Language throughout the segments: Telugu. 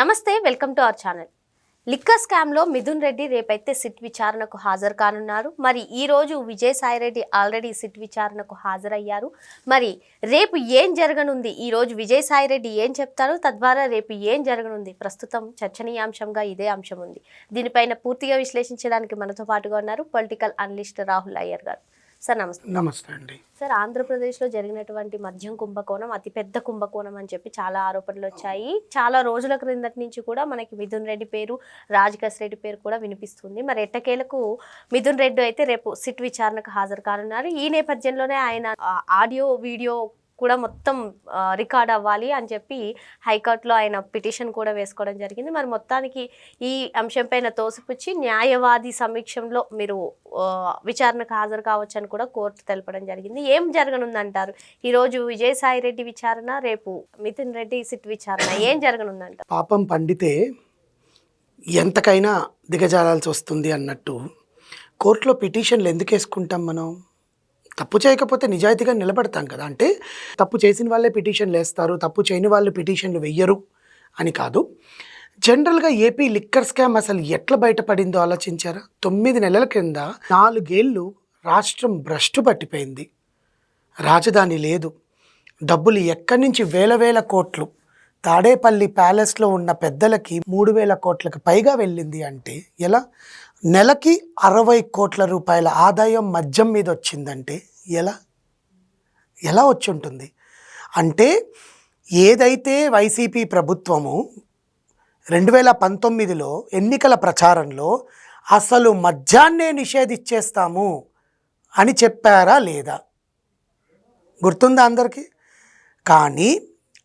నమస్తే welcome to our channel. Liquor స్కామ్లో మిథున్ రెడ్డి రేపైతే సిట్ విచారణకు హాజరు కానున్నారు. మరి ఈరోజు విజయసాయిరెడ్డి విజయసాయి రెడ్డి ఆల్రెడీ సిట్ విచారణకు హాజరయ్యారు. మరి రేపు ఏం జరగనుంది? ఈ రోజు విజయసాయి రెడ్డి ఏం చెప్తారు? తద్వారా రేపు ఏం జరగనుంది? ప్రస్తుతం చర్చనీయాంశంగా ఇదే అంశం ఉంది. దీనిపైన పూర్తిగా విశ్లేషించడానికి మనతో పాటుగా ఉన్నారు పొలిటికల్ అనలిస్ట్ రాహుల్ అయ్యర్ గారు. సార్ నమస్తే. నమస్తే అండి. సార్ ఆంధ్రప్రదేశ్లో జరిగినటువంటి మద్యం కుంభకోణం అతిపెద్ద కుంభకోణం అని చెప్పి చాలా ఆరోపణలు వచ్చాయి. చాలా రోజుల క్రిందటి నుంచి కూడా మనకి మిథున్ రెడ్డి పేరు రాజకేశ్ రెడ్డి పేరు కూడా వినిపిస్తుంది. మరి ఎట్టకేలకు మిథున్ రెడ్డి అయితే రేపు సిట్ విచారణకు హాజరు కానున్నారు. ఈ నేపథ్యంలోనే ఆయన ఆడియో వీడియో కూడా మొత్తం రికార్డ్ అవ్వాలి అని చెప్పి హైకోర్టులో ఆయన పిటిషన్ కూడా వేసుకోవడం జరిగింది. మరి మొత్తానికి ఈ అంశంపైన తోసిపుచ్చి న్యాయవాది సమీక్షంలో మీరు విచారణకు హాజరు కావచ్చు అని కూడా కోర్టు తెలపడం జరిగింది. ఏం జరగనుందంటారు? ఈరోజు రోజు విజయసాయి రెడ్డి విచారణ రేపు మిథున్ రెడ్డి సిట్ విచారణ. ఏం జరగనుందంట పాపం పండితే ఎంతకైనా దిగజారాల్సి వస్తుంది అన్నట్టు కోర్టులో పిటిషన్లు ఎందుకు వేసుకుంటాం మనం? తప్పు చేయకపోతే నిజాయితీగా నిలబడతాం కదా. అంటే తప్పు చేసిన వాళ్ళే పిటిషన్లు వేస్తారు తప్పు చేయని వాళ్ళు పిటిషన్లు వెయ్యరు అని కాదు. జనరల్గా ఏపీ లిక్కర్ స్కామ్ అసలు ఎట్లా బయటపడిందో ఆలోచించారా? తొమ్మిది నెలల క్రింద నాలుగేళ్ళు రాష్ట్రం భ్రష్టు పట్టిపోయింది. రాజధాని లేదు. డబ్బులు ఎక్కడి నుంచి వేల వేల కోట్లు తాడేపల్లి ప్యాలెస్లో ఉన్న పెద్దలకి మూడు వేల కోట్లకు పైగా వెళ్ళింది అంటే ఎలా? నెలకి అరవై కోట్ల రూపాయల ఆదాయం మద్యం మీద వచ్చిందంటే ఎలా? ఎలా వచ్చి ఉంటుంది? అంటే ఏదైతే వైసీపీ ప్రభుత్వము రెండు వేల పంతొమ్మిదిలో ఎన్నికల ప్రచారంలో అసలు మద్యాన్నే నిషేధించేస్తాము అని చెప్పారా లేదా? గుర్తుందా అందరికీ? కానీ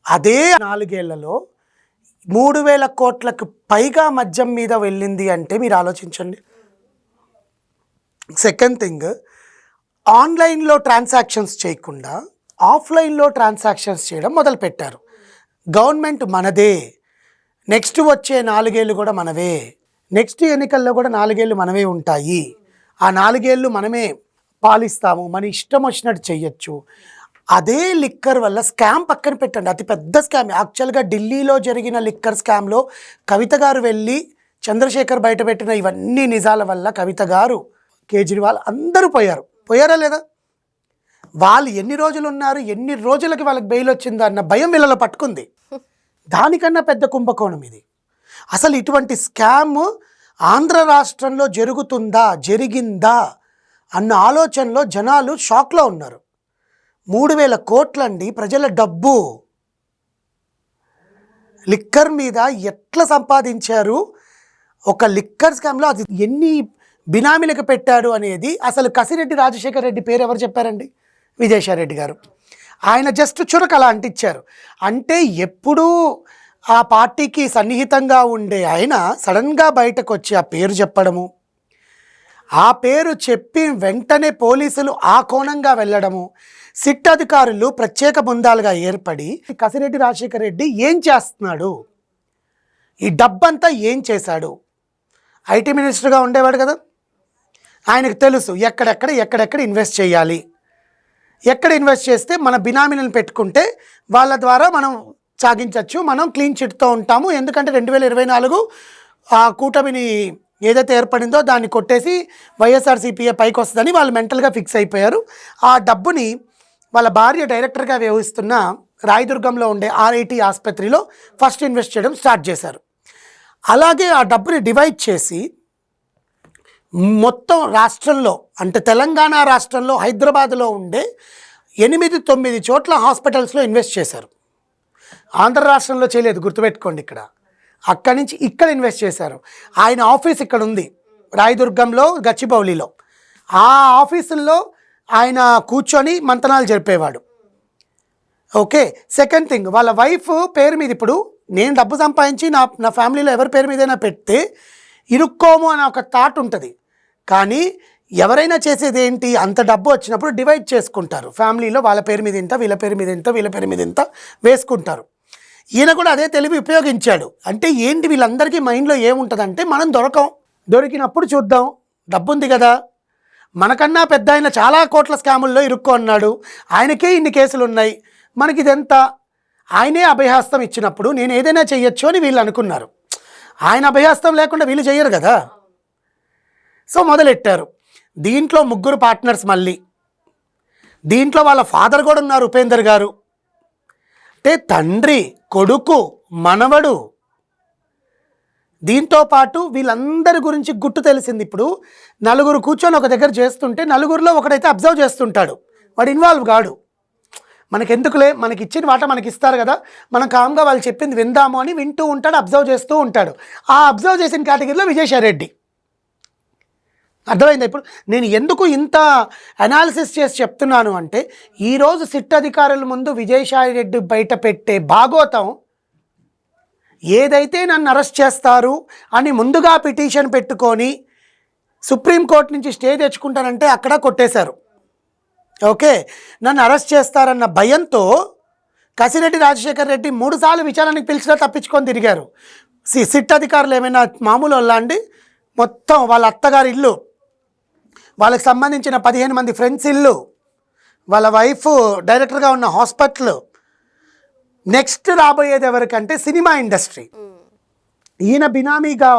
అదే నాలుగేళ్ళలో మూడు వేల కోట్లకు పైగా మద్యం మీద వెళ్ళింది అంటే మీరు ఆలోచించండి. సెకండ్ థింగ్ ఆన్లైన్లో ట్రాన్సాక్షన్స్ చేయకుండా ఆఫ్లైన్లో ట్రాన్సాక్షన్స్ చేయడం మొదలుపెట్టారు. గవర్నమెంట్ మనదే. నెక్స్ట్ వచ్చే నాలుగేళ్ళు కూడా మనవే. నెక్స్ట్ ఎన్నికల్లో కూడా నాలుగేళ్ళు మనమే ఉంటాయి. ఆ నాలుగేళ్ళు మనమే పాలిస్తాము. మన ఇష్టం వచ్చినట్టు చెయ్యొచ్చు అదే లిక్కర్ వల్ల స్కామ్ పక్కన పెట్టండి. అతి పెద్ద స్కామ్. యాక్చువల్గా ఢిల్లీలో జరిగిన లిక్కర్ స్కామ్లో కవిత గారు వెళ్ళి చంద్రశేఖర్ బయటపెట్టిన ఇవన్నీ నిజాల వల్ల కవిత గారు కేజ్రీవాల్ అందరూ పోయారు. పోయారా లేదా? వాళ్ళు ఎన్ని రోజులు ఉన్నారు ఎన్ని రోజులకి వాళ్ళకి బెయిల్ వచ్చిందా అన్న భయం వీళ్ళలో పట్టుకుంది. దానికన్నా పెద్ద కుంభకోణం ఇది. అసలు ఇటువంటి స్కామ్ ఆంధ్ర రాష్ట్రంలో జరుగుతుందా జరిగిందా అన్న ఆలోచనలో జనాలు షాక్లో ఉన్నారు. మూడు వేల కోట్లండి ప్రజల డబ్బు. లిక్కర్ మీద ఎట్లా సంపాదించారు? ఒక లిక్కర్ స్కామ్లో అది ఎన్ని బినామీలకు పెట్టాడు అనేది అసలు కసిరెడ్డి రాజశేఖర్ రెడ్డి పేరు ఎవరు చెప్పారండి? విజయసాయిరెడ్డి గారు. ఆయన జస్ట్ చురకలా అంటించారు. అంటే ఎప్పుడూ ఆ పార్టీకి సన్నిహితంగా ఉండే ఆయన సడన్గా బయటకు వచ్చి ఆ పేరు చెప్పడము ఆ పేరు చెప్పి వెంటనే పోలీసులు ఆ కోణంగా వెళ్ళడము సిట్ అధికారులు ప్రత్యేక బృందాలుగా ఏర్పడి కసిరెడ్డి రాజశేఖర రెడ్డి ఏం చేస్తున్నాడు? ఈ డబ్బంతా ఏం చేశాడు? ఐటీ మినిస్టర్గా ఉండేవాడు కదా. ఆయనకు తెలుసు ఎక్కడెక్కడ ఎక్కడెక్కడ ఇన్వెస్ట్ చేయాలి. ఎక్కడ ఇన్వెస్ట్ చేస్తే మన బినామీలను పెట్టుకుంటే వాళ్ళ ద్వారా మనం సాగించవచ్చు మనం క్లీన్ చిట్తో ఉంటాము. ఎందుకంటే రెండు వేల ఇరవై నాలుగు ఆ కూటమిని ఏదైతే ఏర్పడిందో దాన్ని కొట్టేసి వైఎస్ఆర్సీపీఏ పైకి వస్తుందని వాళ్ళు మెంటల్గా ఫిక్స్ అయిపోయారు. ఆ డబ్బుని వాళ్ళ భార్య డైరెక్టర్గా వ్యవహరిస్తున్న రాయదుర్గంలో ఉండే ఆర్ఐటి ఆసుపత్రిలో ఫస్ట్ ఇన్వెస్ట్ చేయడం స్టార్ట్ చేశారు. అలాగే ఆ డబ్బుని డివైడ్ చేసి మొత్తం రాష్ట్రంలో అంటే తెలంగాణ రాష్ట్రంలో హైదరాబాద్లో ఉండే ఎనిమిది తొమ్మిది చోట్ల హాస్పిటల్స్లో ఇన్వెస్ట్ చేశారు. ఆంధ్ర రాష్ట్రంలో చేయలేదు గుర్తుపెట్టుకోండి ఇక్కడ. అక్కడి నుంచి ఇక్కడ ఇన్వెస్ట్ చేశారు. ఆయన ఆఫీస్ ఇక్కడ ఉంది రాయదుర్గంలో గచ్చిబౌలిలో. ఆ ఆఫీసుల్లో ఆయన కూర్చొని మంతనాలు జరిపేవాడు. ఓకే సెకండ్ థింగ్ వాళ్ళ వైఫ్ పేరు మీద ఇప్పుడు నేను డబ్బు సంపాదించి నా నా ఫ్యామిలీలో ఎవరి పేరు మీదైనా పెడితే ఇరుక్కోము అనే ఒక థాట్ ఉంటుంది. కానీ ఎవరైనా చేసేది ఏంటి? అంత డబ్బు వచ్చినప్పుడు డివైడ్ చేసుకుంటారు. ఫ్యామిలీలో వాళ్ళ పేరు మీద ఇంత వీళ్ళ పేరు మీద ఇంత వీళ్ళ పేరు మీద ఇంత వేసుకుంటారు. ఈయన కూడా అదే తెలివి ఉపయోగించాడు. అంటే ఏంటి వీళ్ళందరికీ మైండ్లో ఏముంటుందంటే మనం దొరకం. దొరికినప్పుడు చూద్దాం. డబ్బు ఉంది కదా. మనకన్నా పెద్ద ఆయన చాలా కోట్ల స్కాముల్లో ఇరుక్కున్నాడు ఆయనకే ఇన్ని కేసులు ఉన్నాయి మనకి ఇదెంత ఆయనే అభయహస్తం ఇచ్చినప్పుడు నేను ఏదైనా చేయొచ్చు అని వీళ్ళు అనుకున్నారు. ఆయన అభయహస్తం లేకుండా వీళ్ళు చేయరు కదా? సో మొదలెట్టారు. దీంట్లో ముగ్గురు పార్ట్నర్స్ మళ్ళీ. దీంట్లో వాళ్ళ ఫాదర్ కూడా ఉన్నారు ఉపేందర్ గారు. అంటే తండ్రి కొడుకు మనవడు దీంతో పాటు వీళ్ళందరి గురించి గుట్టు తెలిసింది ఇప్పుడు. నలుగురు కూర్చొని ఒక దగ్గర చేస్తుంటే నలుగురిలో ఒకడైతే అబ్జర్వ్ చేస్తుంటాడు. వాడు ఇన్వాల్వ్ కాడు. మనకి ఎందుకులే మనకి ఇచ్చిన వాట మనకి ఇస్తారు కదా. మనం కామ్గా వాళ్ళు చెప్పింది విందాము అని వింటూ ఉంటాడు అబ్జర్వ్ చేస్తూ ఉంటాడు. ఆ అబ్జర్వ్ చేసిన కేటగిరీలో విజయసాయిరెడ్డి. అర్థమైందా ఇప్పుడు? నేను ఎందుకు ఇంత అనాలిసిస్ చేసి చెప్తున్నాను అంటే ఈరోజు సిట్ అధికారుల ముందు విజయసాయి రెడ్డి బయట పెట్టే భాగోతం ఏదైతే నన్ను అరెస్ట్ చేస్తారు అని ముందుగా పిటిషన్ పెట్టుకొని సుప్రీంకోర్టు నుంచి స్టే తెచ్చుకుంటానంటే అక్కడ కొట్టేశారు. ఓకే? నన్ను అరెస్ట్ చేస్తారన్న భయంతో కసిరెడ్డి రాజశేఖర్ రెడ్డి మూడుసార్లు విచారణకు పిలిచినా తప్పించుకొని తిరిగారు. సి సిట్ అధికారులు ఏమైనా మామూలు వాళ్ళ అండి? మొత్తం వాళ్ళ అత్తగారి ఇల్లు వాళ్ళకి సంబంధించిన పదిహేను మంది ఫ్రెండ్స్ ఇల్లు వాళ్ళ వైఫ్ డైరెక్టర్గా ఉన్న హాస్పిటల్ నెక్స్ట్ రాబోయేది ఎవరికంటే సినిమా ఇండస్ట్రీ. ఈయన బినామీగా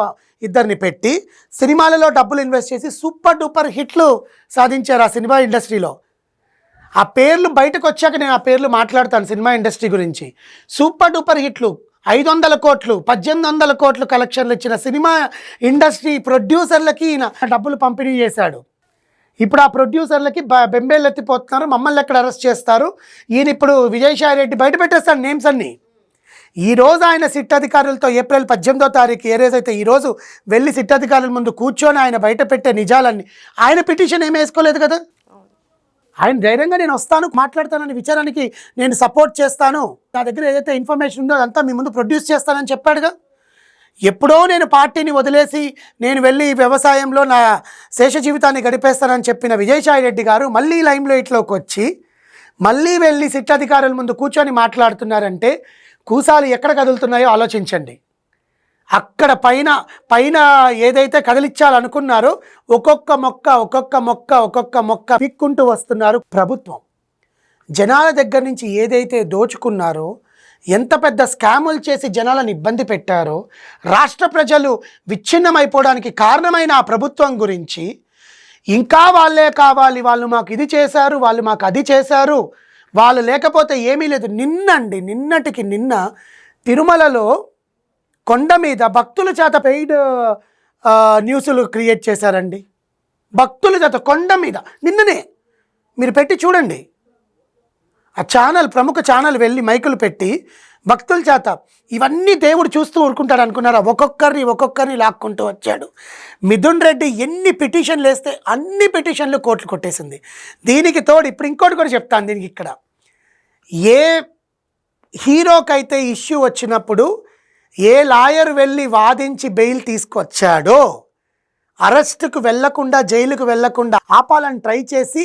ఇద్దరిని పెట్టి సినిమాలలో డబ్బులు ఇన్వెస్ట్ చేసి సూపర్ డూపర్ హిట్లు సాధించారు ఆ సినిమా ఇండస్ట్రీలో. ఆ పేర్లు బయటకు వచ్చాక నేను ఆ పేర్లు మాట్లాడతాను సినిమా ఇండస్ట్రీ గురించి. సూపర్ డూపర్ హిట్లు ఐదు వందల కోట్లు పద్దెనిమిది వందల కోట్లు కలెక్షన్లు ఇచ్చిన సినిమా ఇండస్ట్రీ ప్రొడ్యూసర్లకి ఈయన డబ్బులు పంపిణీ చేశాడు. ఇప్పుడు ఆ ప్రొడ్యూసర్లకి బ- బెంబేలు ఎత్తిపోతున్నారు మమ్మల్ని ఎక్కడ అరెస్ట్ చేస్తారు? ఈయన ఇప్పుడు విజయసాయి రెడ్డి బయట పెట్టేస్తాడు నేమ్స్ అన్నీ. ఈరోజు ఆయన సిట్ అధికారులతో ఏప్రిల్ పద్దెనిమిదో తారీఖు ఏ రోజు అయితే ఈరోజు వెళ్ళి సిట్ అధికారుల ముందు కూర్చొని ఆయన బయట పెట్టే నిజాలన్నీ ఆయన పిటిషన్ ఏమి వేసుకోలేదు కదా? ఆయన ధైర్యంగా నేను వస్తాను మాట్లాడతానని విచారానికి నేను సపోర్ట్ చేస్తాను. నా దగ్గర ఏదైతే ఇన్ఫర్మేషన్ ఉందో అదంతా మీ ముందు ప్రొడ్యూస్ చేస్తానని చెప్పాడుగా? ఎప్పుడో నేను పార్టీని వదిలేసి నేను వెళ్ళి వ్యవసాయంలో నా శేష జీవితాన్ని గడిపేస్తానని చెప్పిన విజయసాయి రెడ్డి గారు మళ్ళీ లైమ్లైట్లోకి వచ్చి మళ్ళీ వెళ్ళి సిట్ అధికారుల ముందు కూర్చొని మాట్లాడుతున్నారంటే కూసాలు ఎక్కడ కదులుతున్నాయో ఆలోచించండి. అక్కడ పైన పైన ఏదైతే కదిలించాలనుకున్నారో ఒక్కొక్క మొక్క ఒక్కొక్క మొక్క ఒక్కొక్క మొక్క పిక్కుంటూ వస్తున్నారు ప్రభుత్వం. జనాల దగ్గర నుంచి ఏదైతే దోచుకున్నారో ఎంత పెద్ద స్కాములు చేసి జనాలను ఇబ్బంది పెట్టారో రాష్ట్ర ప్రజలు విచ్ఛిన్నమైపోవడానికి కారణమైన ఆ ప్రభుత్వం గురించి ఇంకా వాళ్ళే కావాలి వాళ్ళు మాకు ఇది చేశారు వాళ్ళు మాకు అది చేశారు వాళ్ళు లేకపోతే ఏమీ లేదు. నిన్నండి నిన్నటికి నిన్న తిరుమలలో కొండ మీద భక్తుల చేత పెయిడ్ న్యూస్లు క్రియేట్ చేశారండి. భక్తుల చేత కొండ మీద. నిన్ననే. మీరు పెట్టి చూడండి. ఆ ఛానల్ ప్రముఖ ఛానల్ వెళ్ళి మైకులు పెట్టి భక్తుల చేత ఇవన్నీ దేవుడు చూస్తూ ఊరుకుంటాడు అనుకున్నారా? ఒక్కొక్కరిని ఒక్కొక్కరిని లాక్కుంటూ వచ్చాడు. మిథున్ రెడ్డి ఎన్ని పిటిషన్లు వేస్తే అన్ని పిటిషన్లు కోట్లు కొట్టేసింది. దీనికి తోడు ఇప్పుడు ఇంకోటి కూడా చెప్తాను దీనికి ఇక్కడ. ఏ హీరోకైతే ఇష్యూ వచ్చినప్పుడు ఏ లాయర్ వెళ్ళి వాదించి బెయిల్ తీసుకొచ్చాడో అరెస్టుకు వెళ్ళకుండా జైలుకు వెళ్ళకుండా ఆపాలని ట్రై చేసి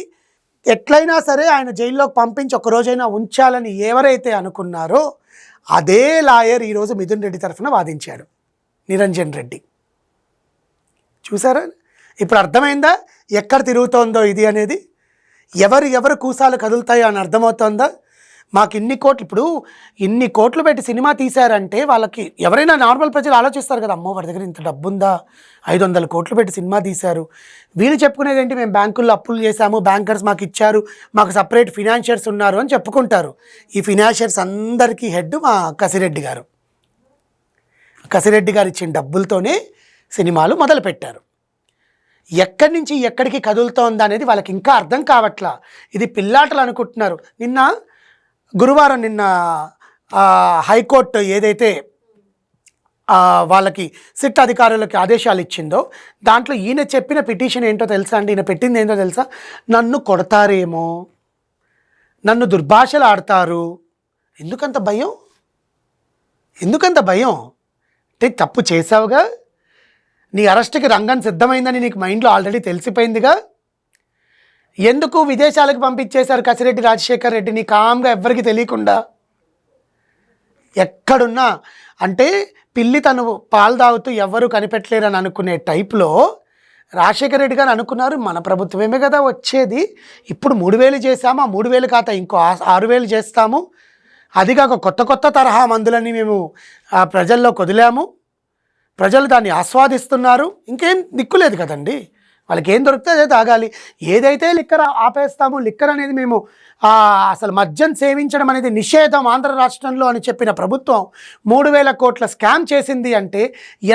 ఎట్లయినా సరే ఆయన జైల్లోకి పంపించి ఒకరోజైనా ఉంచాలని ఎవరైతే అనుకున్నారో అదే లాయర్ ఈరోజు మిథున్ రెడ్డి తరఫున వాదించాడు. నిరంజన్ రెడ్డి. చూసారా? ఇప్పుడు అర్థమైందా? ఎక్కడ తిరుగుతోందో ఇది అనేది? ఎవరు ఎవరు కూసాలు కదులుతాయో అని అర్థమవుతోందా? మాకు ఇన్ని కోట్లు ఇప్పుడు ఇన్ని కోట్లు పెట్టి సినిమా తీశారంటే వాళ్ళకి ఎవరైనా నార్మల్ ప్రజలు ఆలోచిస్తారు కదా అమ్మో వాడి దగ్గర ఇంత డబ్బు ఉందా ఐదు వందల కోట్లు పెట్టి సినిమా తీశారు. వీళ్ళు చెప్పుకునేది ఏంటి మేము బ్యాంకుల్లో అప్పులు చేశాము బ్యాంకర్స్ మాకు ఇచ్చారు మాకు సపరేట్ ఫినాన్షియర్స్ ఉన్నారు అని చెప్పుకుంటారు. ఈ ఫినాన్షియర్స్ అందరికీ హెడ్ మా కసిరెడ్డి గారు. కసిరెడ్డి గారు ఇచ్చిన డబ్బులతోనే సినిమాలు మొదలుపెట్టారు. ఎక్కడి నుంచి ఎక్కడికి కదులుతోంది అనేది వాళ్ళకి ఇంకా అర్థం కావట్లా. ఇది పిల్లాటలు అనుకుంటున్నారు. నిన్న గురువారం నిన్న హైకోర్టు ఏదైతే వాళ్ళకి సిట్ అధికారులకి ఆదేశాలు ఇచ్చిందో దాంట్లో ఈయన చెప్పిన పిటిషన్ ఏంటో తెలుసా అండి? ఈయన పెట్టింది ఏంటో తెలుసా? నన్ను కొడతారేమో? నన్ను దుర్భాషలు ఆడతారు? ఎందుకంత భయం? ఎందుకంత భయం? అంటే తప్పు చేసావుగా నీ అరెస్ట్కి రంగం సిద్ధమైందని నీకు మైండ్లో ఆల్రెడీ తెలిసిపోయిందిగా? ఎందుకు విదేశాలకు పంపించేశారు కసిరెడ్డి రాజశేఖర్ రెడ్డిని కామ్గా ఎవ్వరికి తెలియకుండా. ఎక్కడున్నా. అంటే పిల్లి తను పాలు తాగుతూ ఎవ్వరూ కనిపెట్టలేరని అనుకునే టైప్లో రాజశేఖర రెడ్డి గారు అనుకున్నారు మన ప్రభుత్వమే కదా వచ్చేది. ఇప్పుడు మూడు వేలు చేసాము ఆ మూడు వేలు కాత ఇంకో ఆరు వేలు చేస్తాము. అది కాక కొత్త కొత్త తరహా మందులని మేము ఆ ప్రజల్లో కొదిలాము ప్రజలు దాన్ని ఆస్వాదిస్తున్నారు. ఇంకేం దిక్కులేదు కదండి. వాళ్ళకి ఏం దొరికితే అదే తాగాలి. ఏదైతే లిక్కర్ ఆపేస్తామో లిక్కర్ అనేది మేము అసలు మద్యం సేవించడం అనేది నిషేధం ఆంధ్ర రాష్ట్రంలో అని చెప్పిన ప్రభుత్వం మూడు వేల కోట్ల స్కామ్ చేసింది అంటే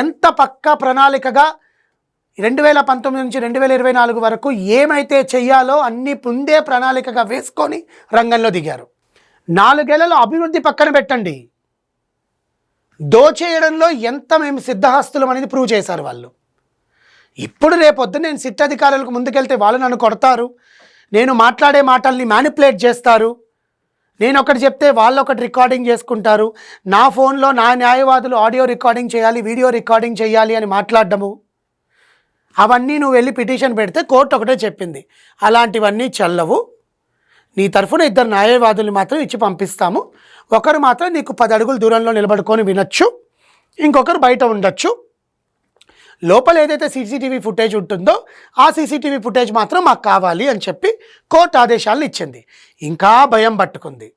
ఎంత పక్కా ప్రణాళికగా రెండు వేల పంతొమ్మిది నుంచి రెండు వేల ఇరవై నాలుగు వరకు ఏమైతే చెయ్యాలో అన్ని ముందే ప్రణాళికగా వేసుకొని రంగంలో దిగారు. నాలుగేళ్ళలో అభివృద్ధి పక్కన పెట్టండి. దోచేయడంలో ఎంత మేము సిద్ధహస్తులం అనేది ప్రూవ్ చేశారు వాళ్ళు. ఇప్పుడు రేపొద్దు నేను సిట్ అధికారులకు ముందుకెళ్తే వాళ్ళు నన్ను కొడతారు. నేను మాట్లాడే మాటల్ని మ్యానిపులేట్ చేస్తారు. నేను ఒకటి చెప్తే వాళ్ళు ఒకటి రికార్డింగ్ చేసుకుంటారు. నా ఫోన్లో నా న్యాయవాదులు ఆడియో రికార్డింగ్ చేయాలి వీడియో రికార్డింగ్ చేయాలి అని మాట్లాడడము. అవన్నీ నువ్వు వెళ్ళి పిటిషన్ పెడితే కోర్టు ఒకటే చెప్పింది. అలాంటివన్నీ చల్లవు. నీ తరఫున ఇద్దరు న్యాయవాదులు మాత్రం ఇచ్చి పంపిస్తాము. ఒకరు మాత్రం నీకు పది అడుగుల దూరంలో నిలబడుకొని వినొచ్చు. ఇంకొకరు బయట ఉండొచ్చు. లోపల ఏదైతే సీసీటీవీ ఫుటేజ్ ఉంటుందో ఆ సీసీటీవీ ఫుటేజ్ మాత్రం మాకు కావాలి అని చెప్పి కోర్టు ఆదేశాలను ఇచ్చింది. ఇంకా భయం పట్టుకుంది.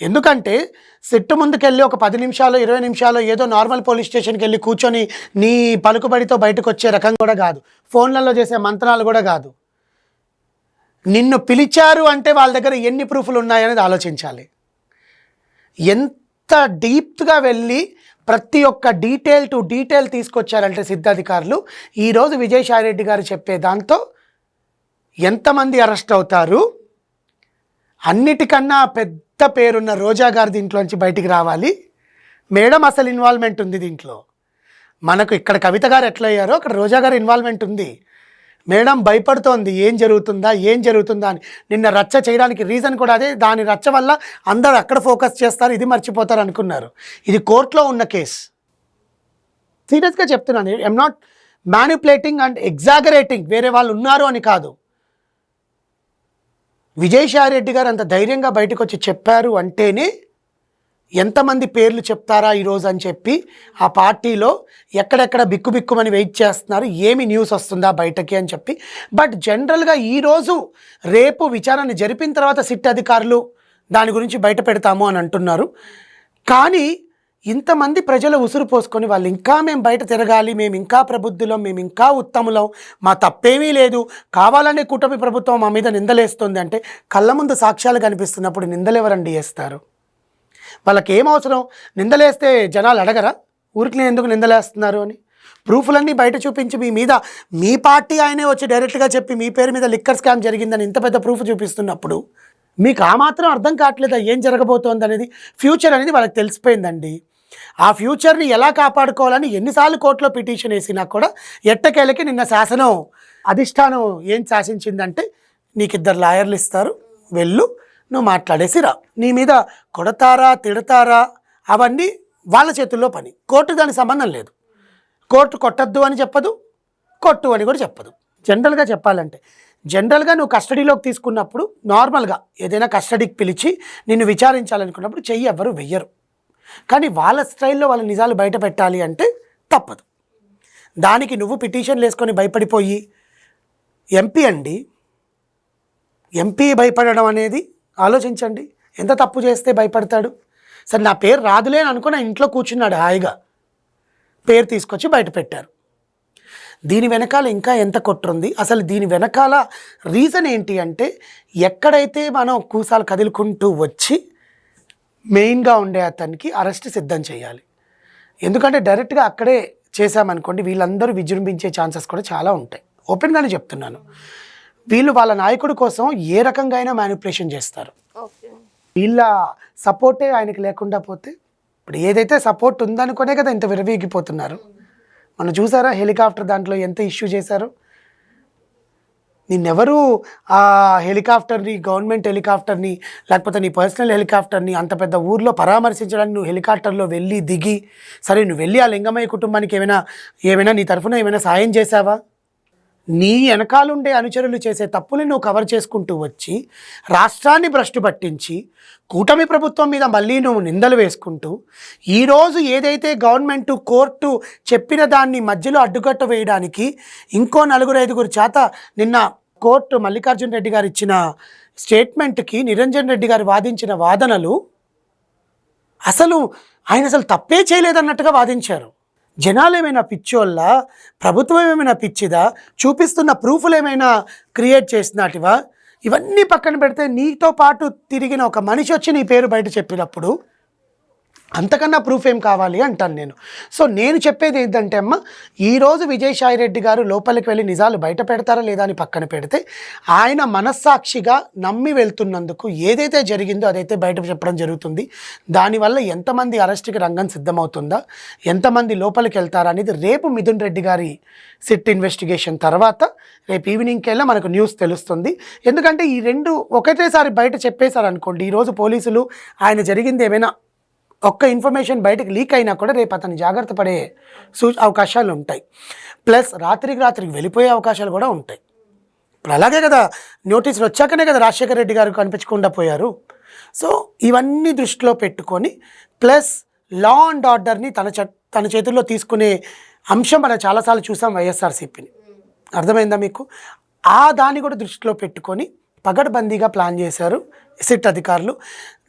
ఎందుకంటే సిట్టు ముందుకెళ్ళి ఒక పది నిమిషాలు ఇరవై నిమిషాలు ఏదో నార్మల్ పోలీస్ స్టేషన్కి వెళ్ళి కూర్చొని నీ పలుకుబడితో బయటకు వచ్చే రకం కూడా కాదు. ఫోన్లలో చేసే మంత్రాలు కూడా కాదు. నిన్ను పిలిచారు అంటే వాళ్ళ దగ్గర ఎన్ని ప్రూఫ్లు ఉన్నాయనేది ఆలోచించాలి. ఎంత డీప్గా వెళ్ళి ప్రతి ఒక్క డీటెయిల్ టు డీటెయిల్ తీసుకొచ్చారంటే సిద్ధాధికారులు. ఈరోజు విజయసాయిరెడ్డి గారు చెప్పే దాంతో ఎంతమంది అరెస్ట్ అవుతారు? అన్నిటికన్నా పెద్ద పేరున్న రోజా గారు దీంట్లోంచి బయటికి రావాలి. మేడం అసలు ఇన్వాల్వ్మెంట్ ఉంది దీంట్లో. మనకు ఇక్కడ కవిత గారు ఎట్లయ్యారో అక్కడ రోజా గారు ఇన్వాల్వ్మెంట్ ఉంది. మేడం భయపడుతోంది ఏం జరుగుతుందా ఏం జరుగుతుందా అని. నిన్న రచ్చ చేయడానికి రీజన్ కూడా అదే దాని రచ్చ వల్ల అందరు అక్కడ ఫోకస్ చేస్తారు ఇది మర్చిపోతారు అనుకున్నారు. ఇది కోర్టులో ఉన్న కేసు సీరియస్గా చెప్తున్నాను I'm not manipulating and exaggerating వేరే వాళ్ళు ఉన్నారు అని కాదు. విజయసాయి రెడ్డి గారు అంత ధైర్యంగా బయటకు వచ్చి చెప్పారు అంటేనే ఎంతమంది పేర్లు చెప్తారా ఈరోజు అని చెప్పి ఆ పార్టీలో ఎక్కడెక్కడ బిక్కుబిక్కుమని వెయిట్ చేస్తున్నారు ఏమి న్యూస్ వస్తుందా బయటకి అని చెప్పి. బట్ జనరల్గా ఈరోజు రేపు విచారణ జరిపిన తర్వాత సిట్ అధికారులు దాని గురించి బయట పెడతాము అని అంటున్నారు. కానీ ఇంతమంది ప్రజలు ఉసురు పోసుకొని వాళ్ళు ఇంకా మేము బయట తిరగాలి మేము ఇంకా ప్రబుద్ధులం మేము ఇంకా ఉత్తములం మా తప్పేమీ లేదు కావాలనే కూటమి ప్రభుత్వం మా మీద నిందలేస్తుంది అంటే కళ్ళ ముందు సాక్ష్యాలు కనిపిస్తున్నప్పుడు నిందలు ఎవరండి వేస్తారు? వాళ్ళకి ఏం అవసరం నిందలేస్తే జనాలు అడగరా? ఊరికి ఎందుకు నిందలేస్తున్నారు అని? ప్రూఫ్లన్నీ బయట చూపించి మీ మీద మీ పార్టీ ఆయనే వచ్చి డైరెక్ట్గా చెప్పి మీ పేరు మీద లిక్కర్ స్కామ్ జరిగిందని ఇంత పెద్ద ప్రూఫ్ చూపిస్తున్నప్పుడు మీకు ఆ మాత్రం అర్థం కావట్లేదా? ఏం జరగబోతోంది అనేది ఫ్యూచర్ అనేది వాళ్ళకి తెలిసిపోయిందండి. ఆ ఫ్యూచర్ని ఎలా కాపాడుకోవాలని ఎన్నిసార్లు కోర్టులో పిటిషన్ వేసినా కూడా ఎట్టకేలకి నిన్న శాసనం అధిష్టానం ఏం శాసించిందంటే నీకు ఇద్దరు లాయర్లు ఇస్తారు వెళ్ళు నువ్వు మాట్లాడేసి రా. నీ మీద కొడతారా తిడతారా అవన్నీ వాళ్ళ చేతుల్లో పని. కోర్టు దానికి సంబంధం లేదు. కోర్టు కొట్టద్దు అని చెప్పదు కొట్టు అని కూడా చెప్పదు. జనరల్గా చెప్పాలంటే జనరల్గా నువ్వు కస్టడీలోకి తీసుకున్నప్పుడు నార్మల్గా ఏదైనా కస్టడీకి పిలిచి నిన్ను విచారించాలనుకున్నప్పుడు చెయ్యి ఎవ్వరు వెయ్యరు. కానీ వాళ్ళ స్టైల్లో వాళ్ళ నిజాలు బయట పెట్టాలి అంటే తప్పదు. దానికి నువ్వు పిటిషన్లు వేసుకొని భయపడిపోయి ఎంపీ అండి ఎంపీ భయపడడం అనేది ఆలోచించండి. ఎంత తప్పు చేస్తే భయపడతాడు? సరే నా పేరు రాదులే అని అనుకుని ఇంట్లో కూర్చున్నాడు హాయిగా. పేరు తీసుకొచ్చి బయట పెట్టారు. దీని వెనకాల ఇంకా ఎంత కొట్టుంది అసలు దీని వెనకాల రీజన్ ఏంటి అంటే ఎక్కడైతే మనం కూసాలు కదులుకుంటూ వచ్చి మెయిన్గా ఉండే అతనికి అరెస్ట్ సిద్ధం చేయాలి. ఎందుకంటే డైరెక్ట్గా అక్కడే చేశామనుకోండి వీళ్ళందరూ విజృంభించే ఛాన్సెస్ కూడా చాలా ఉంటాయి. ఓపెన్గానే చెప్తున్నాను. వీళ్ళు వాళ్ళ నాయకుడి కోసం ఏ రకంగా అయినా మ్యానిపులేషన్ చేస్తారు. వీళ్ళ సపోర్టే ఆయనకి లేకుండా పోతే ఇప్పుడు ఏదైతే సపోర్ట్ ఉందనుకునే కదా ఇంత విరవీగిపోతున్నారు మనం చూసారా హెలికాప్టర్ దాంట్లో ఎంత ఇష్యూ చేశారు? నిన్నెవరు ఆ హెలికాప్టర్ని గవర్నమెంట్ హెలికాప్టర్ని లేకపోతే నీ పర్సనల్ హెలికాప్టర్ని అంత పెద్ద ఊర్లో పరామర్శించడానికి నువ్వు హెలికాప్టర్లో వెళ్ళి దిగి సరే నువ్వు వెళ్ళి ఆ లింగమయ్య కుటుంబానికి ఏమైనా ఏమైనా నీ తరఫున ఏమైనా సాయం చేశావా? నీ వెనకాలుండే అనుచరులు చేసే తప్పుని నువ్వు కవర్ చేసుకుంటూ వచ్చి రాష్ట్రాన్ని భ్రష్టు పట్టించి కూటమి ప్రభుత్వం మీద మళ్ళీ నువ్వు నిందలు వేసుకుంటూ ఈరోజు ఏదైతే గవర్నమెంట్ కోర్టు చెప్పిన దాన్ని మధ్యలో అడ్డుకట్ట వేయడానికి ఇంకో నలుగురు ఐదుగురు చేత నిన్న కోర్టు మల్లికార్జున రెడ్డి గారు ఇచ్చిన స్టేట్మెంట్కి నిరంజన్ రెడ్డి గారు వాదించిన వాదనలు అసలు ఆయన అసలు తప్పే చేయలేదన్నట్టుగా వాదించారు. జనాలు ఏమైనా పిచ్చోళ్ళ? ప్రభుత్వం ఏమైనా పిచ్చిదా? చూపిస్తున్న ప్రూఫ్లు ఏమైనా క్రియేట్ చేసినటివా? ఇవన్నీ పక్కన పెడితే నీతో పాటు తిరిగిన ఒక మనిషి వచ్చి నీ పేరు బయట చెప్పినప్పుడు అంతకన్నా ప్రూఫ్ ఏం కావాలి అంటాను నేను. సో నేను చెప్పేది ఏంటంటే అమ్మ ఈరోజు విజయసాయి రెడ్డి గారు లోపలికి వెళ్ళి నిజాలు బయట పెడతారా లేదా అని పక్కన పెడితే ఆయన మనస్సాక్షిగా నమ్మి వెళ్తున్నందుకు ఏదైతే జరిగిందో అదైతే బయట చెప్పడం జరుగుతుంది. దానివల్ల ఎంతమంది అరెస్ట్కి రంగం సిద్ధమవుతుందా ఎంతమంది లోపలికి వెళ్తారా అనేది రేపు మిథున్ రెడ్డి గారి సిట్ ఇన్వెస్టిగేషన్ తర్వాత రేపు ఈవినింగ్కి వెళ్ళా మనకు న్యూస్ తెలుస్తుంది. ఎందుకంటే ఈ రెండు ఒకటేసారి బయట చెప్పేశారు అనుకోండి ఈరోజు పోలీసులు ఆయన జరిగింది ఏమైనా ఒక్క ఇన్ఫర్మేషన్ బయటకు లీక్ అయినా కూడా రేపు అతను జాగ్రత్త పడే సూ అవకాశాలు ఉంటాయి. ప్లస్ రాత్రికి రాత్రికి వెళ్ళిపోయే అవకాశాలు కూడా ఉంటాయి. ఇప్పుడు అలాగే కదా నోటీసులు వచ్చాకనే కదా రాజశేఖర రెడ్డి గారు కనిపించకుండా పోయారు. సో ఇవన్నీ దృష్టిలో పెట్టుకొని ప్లస్ లా అండ్ ఆర్డర్ని తన చ తన చేతుల్లో తీసుకునే అంశం మనం చాలాసార్లు చూసాం వైఎస్ఆర్సీపీని. అర్థమైందా మీకు? ఆ దాన్ని కూడా దృష్టిలో పెట్టుకొని పగడ్బందీగా ప్లాన్ చేశారు సిట్ అధికారులు.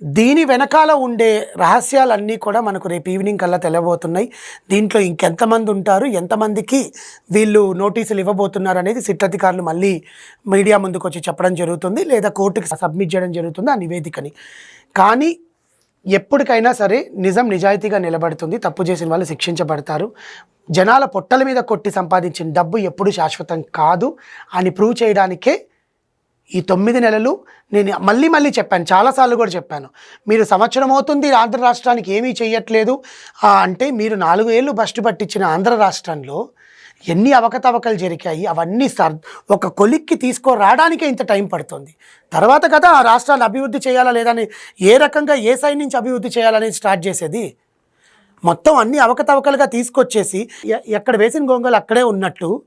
దీని వెనకాల ఉండే రహస్యాలన్నీ కూడా మనకు రేపు ఈవినింగ్ కల్లా తెలియబోతున్నాయి దీంట్లో ఇంకెంతమంది ఉంటారు ఎంతమందికి వీళ్ళు నోటీసులు ఇవ్వబోతున్నారు అనేది సిట్ అధికారులు మళ్ళీ మీడియా ముందుకు వచ్చి చెప్పడం జరుగుతుంది లేదా కోర్టుకి సబ్మిట్ చేయడం జరుగుతుంది ఆ నివేదికని. కానీ ఎప్పటికైనా సరే నిజం నిజాయితీగా నిలబడుతుంది. తప్పు చేసిన వాళ్ళు శిక్షించబడతారు. జనాల పొట్టల మీద కొట్టి సంపాదించిన డబ్బు ఎప్పుడు శాశ్వతం కాదు. అని ప్రూవ్ చేయడానికే ఈ తొమ్మిది నెలలు నేను మళ్ళీ మళ్ళీ చెప్పాను చాలాసార్లు కూడా చెప్పాను. మీరు సంవత్సరం అవుతుంది ఆంధ్ర రాష్ట్రానికి ఏమీ చేయట్లేదు అంటే మీరు నాలుగు ఏళ్ళు బస్టు పట్టించిన ఆంధ్ర రాష్ట్రంలో ఎన్ని అవకతవకలు జరిగాయి అవన్నీ సర్ ఒక కొలిక్కి తీసుకురావడానికే ఇంత టైం పడుతుంది. తర్వాత కదా ఆ రాష్ట్రాలు అభివృద్ధి చేయాలా లేదా అని ఏ రకంగా ఏ సైడ్ నుంచి అభివృద్ధి చేయాలనేది స్టార్ట్ చేసేది? మొత్తం అన్ని అవకతవకలుగా తీసుకొచ్చేసి ఎ- ఎక్కడ వేసిన గొంగలు అక్కడే ఉన్నట్టు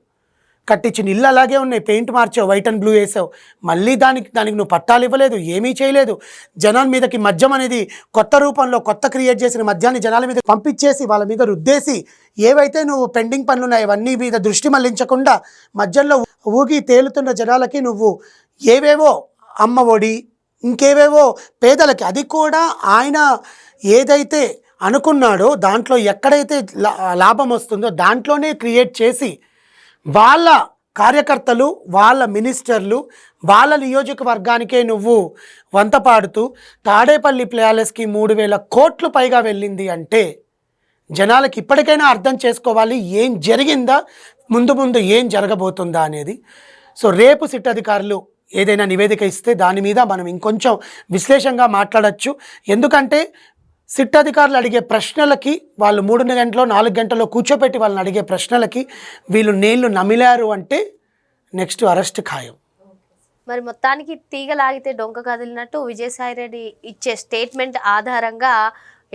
కట్టించిన ఇల్లు అలాగే ఉన్నాయి. పెయింట్ మార్చావు వైట్ అండ్ బ్లూ వేసావు. మళ్ళీ దానికి దానికి నువ్వు పట్టాలు ఇవ్వలేదు ఏమీ చేయలేదు. జనాల మీదకి మద్యం అనేది కొత్త రూపంలో కొత్త క్రియేట్ చేసిన మద్యాన్ని జనాల మీద పంపించేసి వాళ్ళ మీద రుద్దేసి ఏవైతే నువ్వు పెండింగ్ పనులు ఉన్నాయో అవన్నీ మీద దృష్టి మళ్ళించకుండా మధ్యలో ఊగి తేలుతున్న జనాలకి నువ్వు ఏవేవో అమ్మ ఒడి ఇంకేవేవో పేదలకి అది కూడా ఆయన ఏదైతే అనుకున్నాడో దాంట్లో ఎక్కడైతే లా- లాభం వస్తుందో దాంట్లోనే క్రియేట్ చేసి వాళ్ళ కార్యకర్తలు వాళ్ళ మినిస్టర్లు వాళ్ళ నియోజకవర్గానికే నువ్వు వంత పాడుతూ తాడేపల్లి ప్యాలెస్కి మూడు వేల కోట్లు పైగా వెళ్ళింది అంటే జనాలకి ఇప్పటికైనా అర్థం చేసుకోవాలి ఏం జరిగిందా ముందు ముందు ఏం జరగబోతుందా అనేది. సో రేపు సిట్ అధికారులు ఏదైనా నివేదిక ఇస్తే దాని మీద మనం ఇంకొంచెం విశ్లేషంగా మాట్లాడచ్చు. ఎందుకంటే సిట్ అధికారులు అడిగే ప్రశ్నలకి వాళ్ళు మూడు గంటలో నాలుగు గంటల్లో కూర్చోపెట్టి వాళ్ళని అడిగే ప్రశ్నలకి వీళ్ళు నీళ్ళు నమిలారు అంటే నెక్స్ట్ అరెస్ట్ ఖాయం. మరి మొత్తానికి తీగ లాగితే డొంక కదిలినట్టు విజయసాయి రెడ్డి ఇచ్చే స్టేట్మెంట్ ఆధారంగా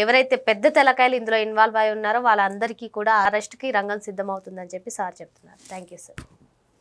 ఎవరైతే పెద్ద తెలకాయలు ఇందులో ఇన్వాల్వ్ అయి ఉన్నారో వాళ్ళందరికీ కూడా అరెస్ట్కి రంగం సిద్ధమవుతుందని చెప్పి సార్ చెప్తున్నారు. Thank you sir.